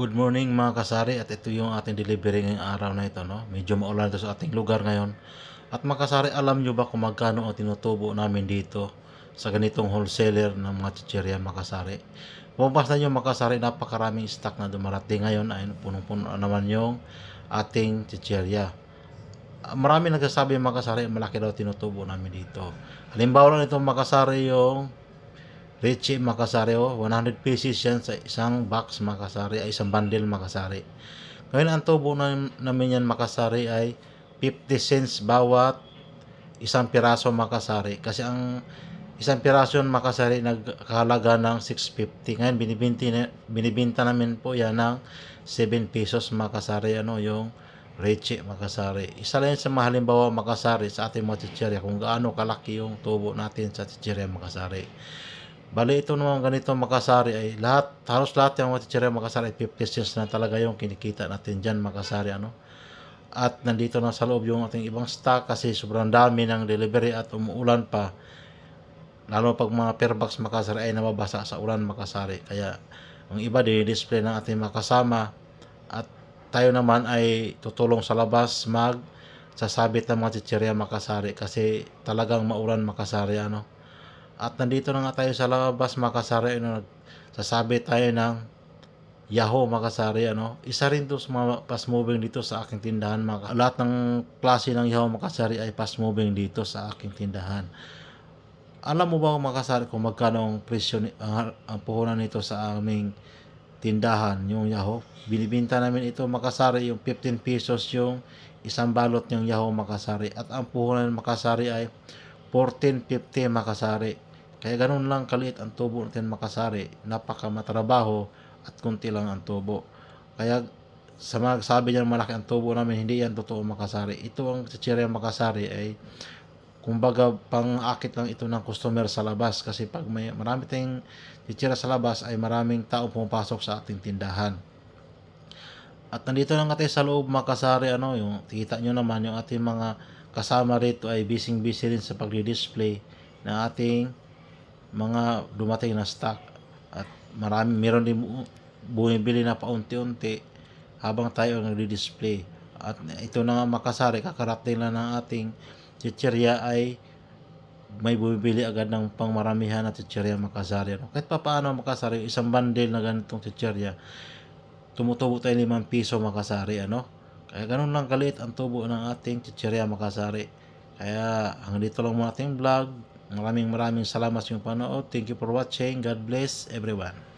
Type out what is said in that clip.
Good morning mga kasari at ito yung ating delivery ngayong araw na ito. No? Medyo maulan ito sa ating lugar ngayon. At mga kasari, alam nyo ba kung magkano ang tinutubo namin dito sa ganitong wholesaler ng mga chichirya mga kasari? Na yung mga kasari, napakaraming stock na dumarating ngayon. Ay punong-puno naman yung ating chichirya. Marami nagsasabi mga kasari, malaki daw tinutubo namin dito. Halimbawa lang itong mga kasari yung Richie Makasari, oh, 100 pieces yan sa isang box Makasari, ay isang bundle Makasari. Ngayon, ang tubo na, namin yan Makasari ay 50 cents bawat isang piraso Makasari. Kasi ang isang piraso Makasari nagkahalaga ng 650. Ngayon, binibinti binibinta namin po yan ng 7 pesos Makasari, ano, yung Richie Makasari. Isa lang sa mga Makasari sa ating mga chichirya kung gaano kalaki yung tubo natin sa chichirya Makasari. Bali ito naman ganito makasari ay lahat, halos lahat yung mga chichirya makasari ay 50 cents na talaga yung kinikita natin dyan makasari ano. At nandito na sa loob yung ating ibang stock kasi sobrang dami ng delivery at umuulan pa. Lalo pag mga per box makasari ay nababasa sa ulan makasari. Kaya ang iba di-display ng ating makasama at tayo naman ay tutulong sa labas mag sasabit ng mga chichirya makasari kasi talagang maulan makasari ano. At nandito na nga tayo sa labas makasari ano, nagsasabi tayo ng Yahoo makasari ano. Isa rin to sa mga fast moving dito sa aking tindahan. Mga, lahat ng klase ng Yahoo makasari ay fast moving dito sa aking tindahan. Alam mo ba makasari kung magkano ang presyo ang, ang puhunan nito sa aming tindahan, yung Yahoo? Binibinta namin ito makasari yung 15 pesos yung isang balot ng Yahoo makasari. At ang puhunan ng makasari ay 14.50 makasari. Kaya ganun lang kaliit ang tubo natin makasari. Napaka matrabaho at kunti lang ang tubo. Kaya sa mga sabi niyan malaki ang tubo namin, hindi yan totoo makasari. Ito ang chichirya makasari ay kumbaga pang-akit lang ito ng customer sa labas kasi pag may marami tayong chichirya sa labas ay maraming tao pumapasok sa ating tindahan. At nandito na nga tayo sa loob makasari ano, yung kita nyo naman yung ating mga kasama rito ay busy-busy rin sa pagdi-display ng ating mga dumating na stock at marami meron din bu- bumibili na paunti-unti habang tayo ang nagdi-display. At ito na nga makasari kakarating lang ng ating chichirya ay may bumibili agad ng pangmaramihan na chichirya makasari ano? kahit pa paano makasari isang bundle na ganitong chichirya tumutubo tayo 5 piso makasari ano? Kaya ganun lang kalit ang tubo ng ating chichirya makasari. Kaya hanggang dito lang muna ating vlog Maraming maraming salamat sa inyong panood. Thank you for watching. God bless everyone.